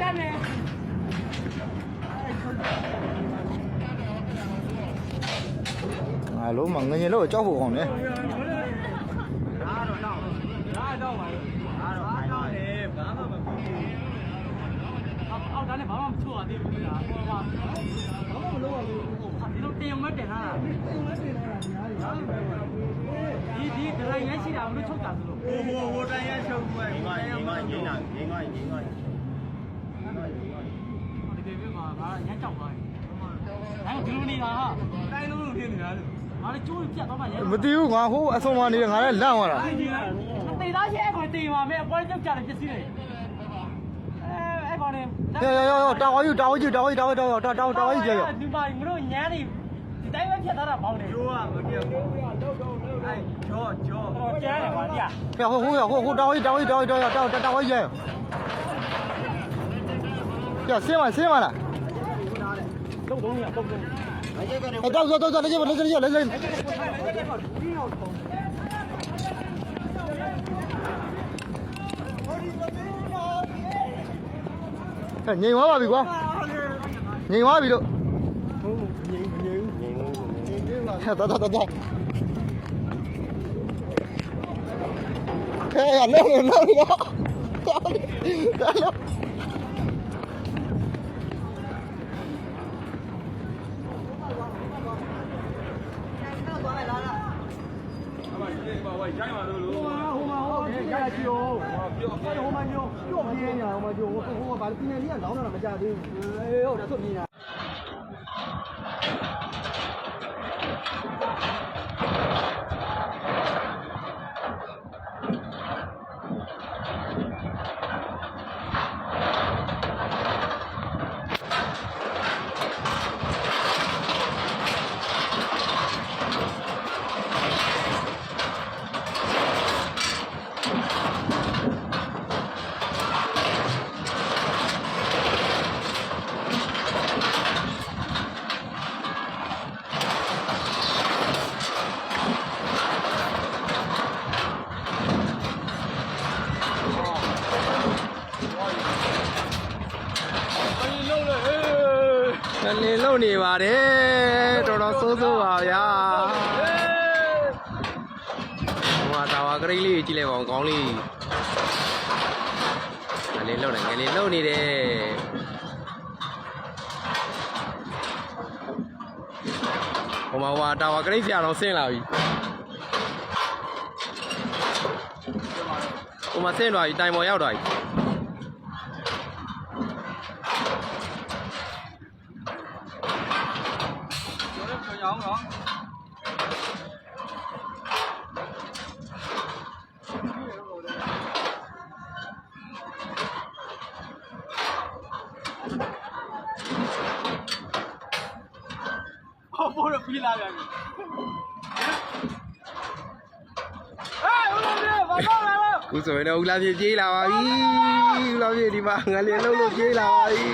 တန်းနေငါလုံးမငငယ်လို့ကြောက်ဖို့ကောင်းတယ်ဒါတော့တော့ဒါတော့ပါဒါတော့ဒါတော့လေဘာမှမဖြစ်ဘူးအောက်တန်းနဲ့ဘာမှမချိုးရသေးဘူးလားဟောပါဘာမှမလုပ်ရဘူးဒီလိုတင်မတင်လာတာတင်မတင်လာတာဒီဒီဒရိုင်ရရှိတာဘယ်လိုချုပ်တာဆိုလို့ဟိုဟိုဟိုတန်ရချုပ်ပွဲငိမ့်ငိမ့်ငိမ့်ငိမ့်ငိမ့်ငိမ့်ငိမ့်ငိ မ့်ဒီကိစ္စမှာငါညက်ကြောက်သွားတယ်။ဒါကဒီလိုနေတာဟာတိုင်းလုံးလုံးဖြစ်နေတာလို့ငါလည်းကျိုးပြတ်သွားမှရဲမသိဘူးငါဟိုအဆုံးမနေငါလည်းလန့်သွားတာတေသားရှဲကိုတေပါမယ်အပွဲကြောက်ကြတယ်ပစ္စည်းတွေအဲအဲ့ကောင်နေရောရောရောတာဝါယူတာဝါယူတာဝါယူတာဝါယူတာတာတာဝါယူကြောက်ဒီမှာမလို့ညမ်းနေဒီတိုင်းပဲဖြတ်သွားတာပေါင်းတယ်ကျိုးကမပြောဘူးအဲကြောကြောတော့ကျန်းတယ်ကွာပြဟိုဟိုဟိုဟိုတာဝါယူတာဝါယူတာဝါယူတာတာတာဝါယူရဆင်းမဆင်းမလားလုံးလုံးရ 야, 세마, 세마라. 아, 저, 저, 저, 저, 레지, 레지, 레지, 레지. 야, nhìn quá bà bị quá. Nhìn quá bị được. Tao tao tao tao. Thế à, nó nó nó. Nó nó. ရိုင်းပါလို့လို့ဟိုမှာဟိုမှာဟိုရရချီဟိုဟိုမှာညိုပြော့ပြင်းညာဟိုမှာညိုဟိုဟိုကဘာပြင်းလေးကလောင်းတာမကြသေးဘူးအေးဟုတ်တယ်ဆိုမြင်တာ တလင်းလုံနေပါတယ်တော်တော်ဆိုးဆိုးပါဗျာဟိုမှာတာဝါကရိတ်လေးကြည့်လိုက်ပါဦးကောင်းလေးငလင်းလုံနေငလင်းလုံနေတယ်ဟိုမှာဟိုတာဝါကရိတ်ဆရာတော်ဆင်းလာပြီဟိုမှာဆင်းသွားပြီတိုင်ပေါ်ရောက်သွားပြီ ကျော်လည်းပြောင်းတော့ဟောပိုးတော့ပြီးလာပြန်ပြီဟဲ့ဦးလေးဘာတော့လဲခုဆိုရင်တော့ဦးလာပြေးပြေးလာပါပြီဦးလာပြေးဒီမှာငလျင်လုံးလို့ပြေးလာပါပြီ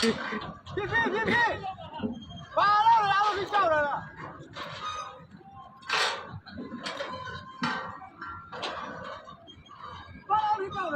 ပြပြ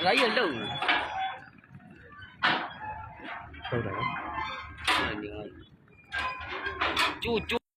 lấy lên đâu đâu đó chu chu